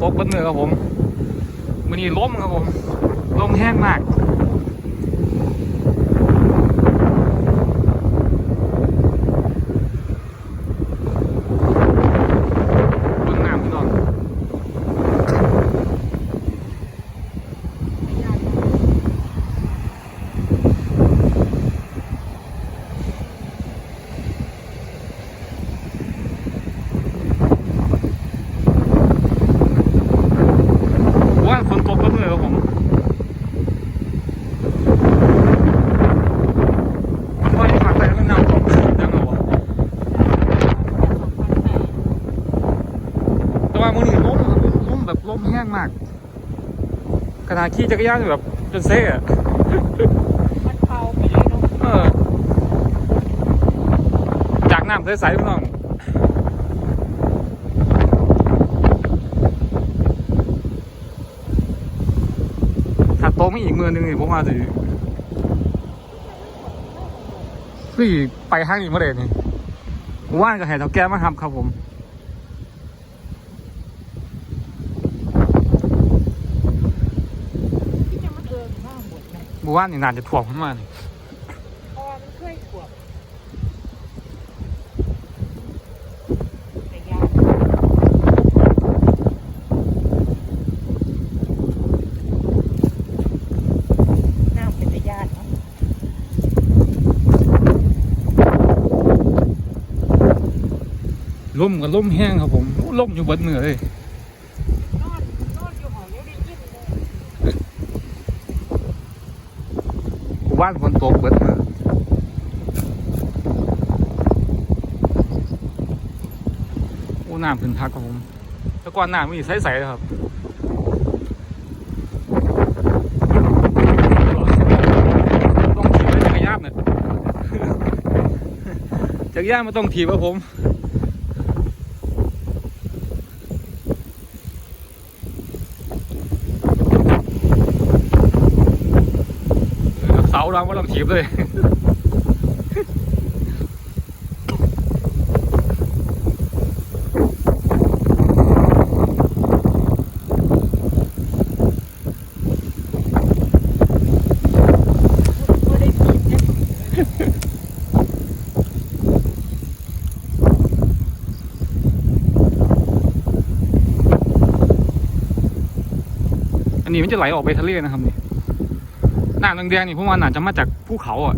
ตกบนเนือครับผมมือนี้ล้มครับผมลมแห้งมาก เบิ่งน้ำพี่น้องว่าฝนตกก็เมื่อยครับผมมันว่าที่ภาคใต้มันน้ำตกยังไงวะ แต่ ว่ามือนี้ล้มล้มแบบล้มแห้งมากขณะขี่จักรยานอยู่แบบจนเซ่อะมันเผาไปเลยเนาะเออจากน้ำใสๆพี่น้องถ้าโตไม่อีกมือหนึงนี่ผมว่าจะสี่ไปห้างอีกเมื่อไหร่นี่ว่านกับแห่เท่าแก่มาทำครับผม ที่จะมาเดินหน้าหม ดนะหมู่บ้านนี่นานจะถ่วงขึ้นมานี่เพราะว่ามันเคยขวบแต่ยากน้ำเป็นแต่ยากเนาะล่มกับล่มแห้งครับผมล่มอยู่บนเหนือเลย นอนนอนอยู่ห้องนี้ได้ยินเลย หมู่ บ้านฝนตกเบิดมือโอ้น้ำขึ้นทักครับผมแต่ก่อนน้ำมีใสๆเลยครับต้องถีบไว้จักรยานเนี่ยจักรยานมันต้องถีบครับผม เสาเราก็ต้องถีบเลยไม่ได้กินเนี่ยอันนี้มันจะไหลออกไปทะเลนะครับนี่ น้ำแดงๆนี่พวกมันอาจจะมาจากภูเขาอะ